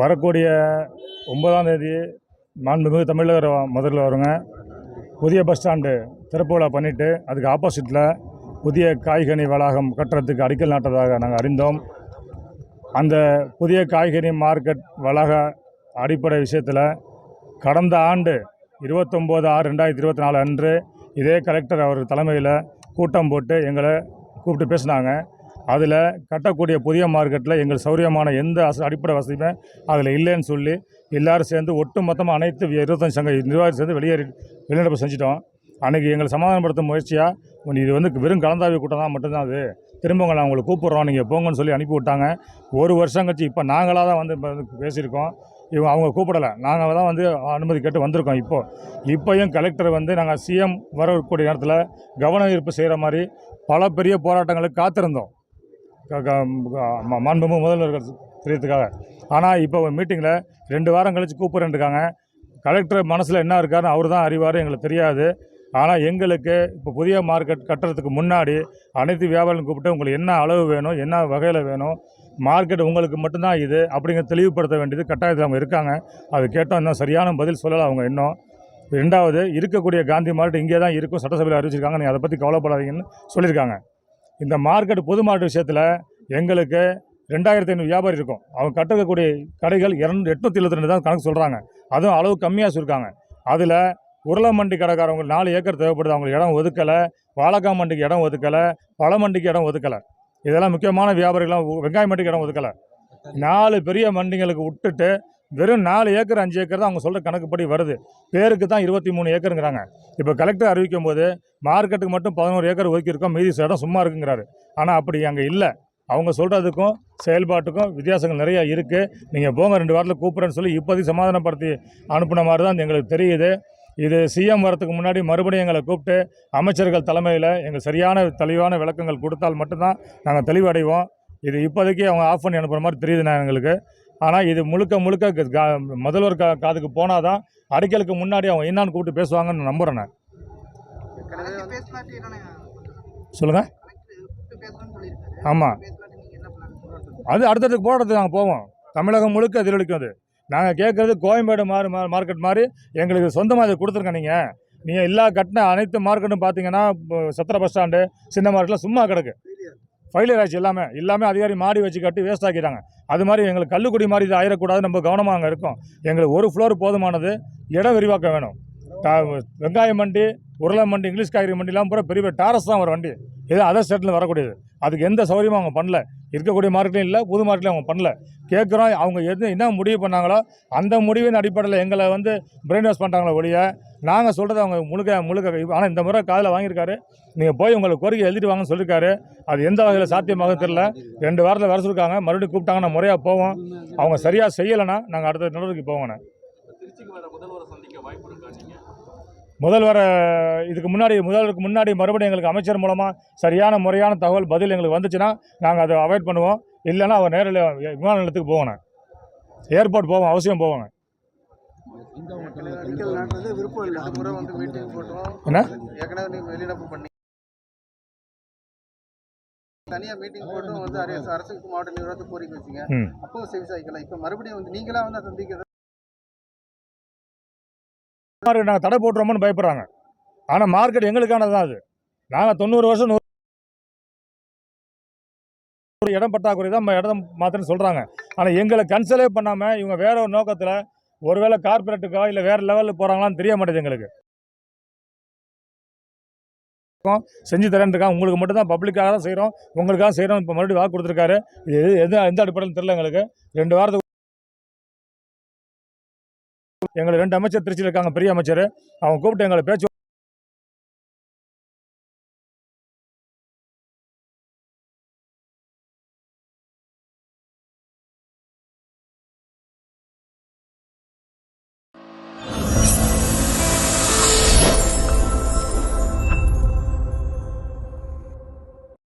வரக்கூடிய ஒன்பதாம் தேதி மாண்புமிகு தமிழர் முதல்ல வருங்க புதிய பஸ் ஸ்டாண்டு திறப்பு விழா பண்ணிவிட்டு அதுக்கு ஆப்போசிட்டில் புதிய காய்கனி வளாகம் கட்டுறதுக்கு அடிக்கல் நாட்டதாக நாங்கள் அறிந்தோம். அந்த புதிய காய்கறி மார்க்கெட் வளாக அடிப்படை விஷயத்தில் கடந்த ஆண்டு இருபத்தொம்போது ஆறு ரெண்டாயிரத்தி இருபத்தி நாலு அன்று இதே கலெக்டர் அவர் தலைமையில் கூட்டம் போட்டு எங்களை கூப்பிட்டு பேசினாங்க. அதில் கட்டக்கூடிய புதிய மார்க்கெட்டில் எங்கள் சௌரியமான எந்த அச- அடிப்படை வசதியுமே அதில் இல்லைன்னு சொல்லி எல்லோரும் சேர்ந்து ஒட்டு மொத்தமாக அனைத்து இருபத்தஞ்சு சங்க நிர்வாகி சேர்ந்து வெளியேறி வெளிநடப்பு செஞ்சிட்டோம். அன்றைக்கி எங்களை சமாதானப்படுத்தும் முயற்சியாக இது வந்து வெறும் கலந்தாவிய கூட்டம் தான் மட்டும்தான் அது. திரும்ப உங்களை அவங்களை கூப்பிட்றோம் நீங்கள் போங்கன்னு சொல்லி அனுப்பி விட்டாங்க. ஒரு வருஷம் கழிச்சு இப்போ நாங்களாக தான் வந்து பேசியிருக்கோம். இவங்க அவங்க கூப்பிடலை. நாங்கள் தான் வந்து அனுமதி கேட்டு வந்திருக்கோம் இப்போது இப்போயும் கலெக்டர் வந்து நாங்கள் சிஎம் வரக்கூடிய நேரத்தில் கவன ஈர்ப்பு செய்கிற மாதிரி பல பெரிய போராட்டங்களுக்கு காத்திருந்தோம். மாண்புமிகு முதல்வர்கள் தெரியறதுக்காக ஆனால் இப்போ மீட்டிங்கில் ரெண்டு வாரம் கழித்து கூப்பிட்றேன்ருக்காங்க கலெக்டர் மனசில் என்ன இருக்காருன்னு அவர் தான் அறிவார் எங்களுக்கு தெரியாது. ஆனால் எங்களுக்கு இப்போ புதிய மார்க்கெட் கட்டுறதுக்கு முன்னாடி அனைத்து வியாபாரிகளும் கூப்பிட்டு உங்களுக்கு என்ன அளவு வேணும்? என்ன வகையில் வேணும்? மார்க்கெட் உங்களுக்கு மட்டும்தான் இது அப்படிங்கிற தெளிவுபடுத்த வேண்டியது கட்டாயத்தில் அவங்க இருக்காங்க. அது கேட்டோம் இன்னும் சரியான பதில் சொல்லலை அவங்க இன்னும். ரெண்டாவது இருக்கக்கூடிய காந்தி மார்க்கெட் இங்கே தான் இருக்கும் சட்டசபையில் அறிவிச்சிருக்காங்க. நீங்கள் அதை பற்றி கவலைப்படாதீங்கன்னு சொல்லியிருக்காங்க. இந்த மார்க்கெட் பொது மார்க்கெட் விஷயத்தில் எங்களுக்கு ரெண்டாயிரத்தி ஐநூறு வியாபாரி இருக்கும். அவங்க கட்டக்கூடிய கடைகள் இரண்டு எட்நூற்றி எழுபத்தி ரெண்டு தான் கணக்கு சொல்கிறாங்க அதுவும் அளவு கம்மியாக சொல்லியிருக்காங்க அதில் உருளை மண்டி கடைக்காரவங்க நாலு ஏக்கர் தேவைப்படுது. அவங்களுக்கு இடம் ஒதுக்கலை. வாழைக்காய் மண்டிக்கு இடம் ஒதுக்கலை. பழ மண்டிக்கு இடம் ஒதுக்கலை. இதெல்லாம் முக்கியமான வியாபாரிகள்லாம் வெங்காய மண்டிக்கு இடம் ஒதுக்கலை. நாலு பெரிய மண்டிங்களுக்கு விட்டுட்டு வெறும் நாலு ஏக்கர் அஞ்சு ஏக்கர் தான் அவங்க சொல்கிற கணக்குப்படி வருது. பேருக்கு தான் இருபத்தி மூணு ஏக்கருங்கிறாங்க. இப்போ கலெக்டர் அறிவிக்கும் போது மார்க்கெட்டுக்கு மட்டும் பதினோரு ஏக்கர் ஒதுக்கியிருக்கோம் மீதி இடம் சும்மா இருக்குங்கிறாரு. ஆனால் அப்படி அங்கே இல்லை. அவங்க சொல்கிறதுக்கும் செயல்பாட்டுக்கும் வித்தியாசங்கள் நிறைய இருக்குது நீங்கள் போங்க ரெண்டு வாரத்தில் கூப்பிட்றேன்னு சொல்லி இப்போதைக்கு சமாதானப்படுத்தி அனுப்புன மாதிரி தான் எங்களுக்கு தெரியுது. இது சிஎம் வரத்துக்கு முன்னாடி மறுபடியும் எங்களை கூப்பிட்டு அமைச்சர்கள் தலைமையில் எங்கள் சரியான தெளிவான விளக்கங்கள் கொடுத்தால் மட்டும்தான் நாங்கள் தெளிவடைவோம். இது இப்போதைக்கு அவங்க ஆஃப் பண்ணி அனுப்புகிற மாதிரி தெரியுது நான் எங்களுக்கு. ஆனால் இது முழுக்க முழுக்க முதல்வர் கா காதுக்கு போனால் தான் அடிக்கலுக்கு முன்னாடி அவங்க என்னான்னு கூப்பிட்டு பேசுவாங்கன்னு நம்புகிறேன் நான். சொல்லுங்கள் ஆமாம் அது அடுத்தடுத்து போராட்டத்துக்கு நாங்கள் போவோம். தமிழகம் முழுக்க எதிரொலிக்கும் அது. நாங்கள் கேட்குறது கோயம்பேடு மாறு மார்க்கெட் மாதிரி எங்களுக்கு சொந்தமாக அதை கொடுத்துருங்க நீங்கள் நீங்கள் எல்லா கட்டின அனைத்து மார்க்கெட்டும் பார்த்தீங்கன்னா சத்திர பஸ் ஸ்டாண்டு சின்ன மார்க்கெட்லாம் சும்மா கிடக்கு. ஃபெயிலியர் ஆச்சு எல்லாமே. எல்லாமே அதிகாரி மாடி வச்சு கட்டி வேஸ்ட் ஆக்கிட்டாங்க. அது மாதிரி எங்களுக்கு கல்லுக்குடி மாதிரி இது ஆயிடக்கூடாது நம்ம கவனமாக அங்கே இருக்கோம். எங்களுக்கு ஒரு ஃப்ளோர் போதுமானது இடம் விரிவாக்கம் வேணும். டா- வண்டி மண்டி உருளை மண்டி இங்கிலீஷ் காய்கறி மண்டிலாம் பூரா பெரிய பெரிய டாரஸ் தான் வரும் வண்டி. இது அதர் ஸ்டேட்டில் வரக்கூடியது. அதுக்கு எந்த சௌகரியமும் அவங்க பண்ணல. இருக்கக்கூடிய மார்க்கெட்லையும் இல்லை புது மார்க்கெட்லையும் அவங்க பண்ணல. கேட்குறோம் அவங்க எது என்ன முடிவு பண்ணாங்களோ அந்த முடிவின் அடிப்படையில் எங்களை வந்து பிரெயின் வாஷ் பண்ணுறாங்களோ ஒழிய நாங்கள் சொல்கிறத அவங்க முழுக்க முழுக்க ஆனால் இந்த முறை காதில் வாங்கியிருக்காரு. நீங்கள் போய் உங்களுக்கு கோரிக்கை எழுதிட்டு வாங்கன்னு சொல்லியிருக்காரு அது எந்த வகையில் சாத்தியமாக தெரில ரெண்டு வாரத்தில் வர சொல்லிருக்காங்க. மறுபடியும் கூப்பிட்டாங்கன்னா முறையாக போவோம். அவங்க சரியாக செய்யலைன்னா நாங்கள் அடுத்த நடவடிக்கை போவோண்ணே திருச்சிக்கு வர முதல்வரை சந்திக்க வாய்ப்பு இருக்கா நீங்க? முதல்வர் இதுக்கு முன்னாடி முதல்வருக்கு முன்னாடி மறுபடியும் எங்களுக்கு அமைச்சர் மூலமாக சரியான முறையான தகவல் பதில் எங்களுக்கு வந்துச்சுன்னா நாங்கள் அதை அவாய்ட் பண்ணுவோம். இல்லைன்னா அவர் நேரில் விமான நிலையத்துக்கு போவோண்ணே ஏர்போர்ட் போவோம் அவசியம் போவோங்க. என்ன? தனியாக மீட்டிங் போட்டும் வந்து அரசு அரசுக்கு மாவட்ட நிர்வாகத்துக்கு கோரிக்கை வச்சீங்க. அப்போ செவி சாய்க்கல இப்போ மறுபடியும் வந்து நீங்களா வந்து சந்திக்கிறது? மார்க்கெட் நாங்கள் தடை போட்டுறோம்னு பயப்படுறாங்க. ஆனால் மார்க்கெட் எங்களுக்கானது தான் அது. நாங்கள் தொண்ணூறு வருஷம் ஒரு இடம் பற்றாக்குறை தான் இடம் மாத்திரம் சொல்கிறாங்க ஆனால் எங்களை கன்சலே பண்ணாமல் இவங்க வேற ஒரு நோக்கத்தில் ஒருவேளை கார்பரேட்டுக்கோ இல்லை வேறு லெவலில் போகிறாங்களான்னு தெரிய மாட்டேது எங்களுக்கு. செஞ்சு தரேன் உங்களுக்கு மட்டும் தான் பப்ளிக்காக தான் செய்கிறோம் உங்களுக்காக செய்கிறோம் இப்போ மறுபடியும் வாக்கு கொடுத்துருக்காரு. எது எது எந்த அடிப்படையில் தெரில எங்களுக்கு. ரெண்டு வாரத்துக்கு எங்களை ரெண்டு அமைச்சர் திருச்சியில் இருக்காங்க பெரிய அமைச்சர். அவங்க கூப்பிட்டு எங்களை பேச்சு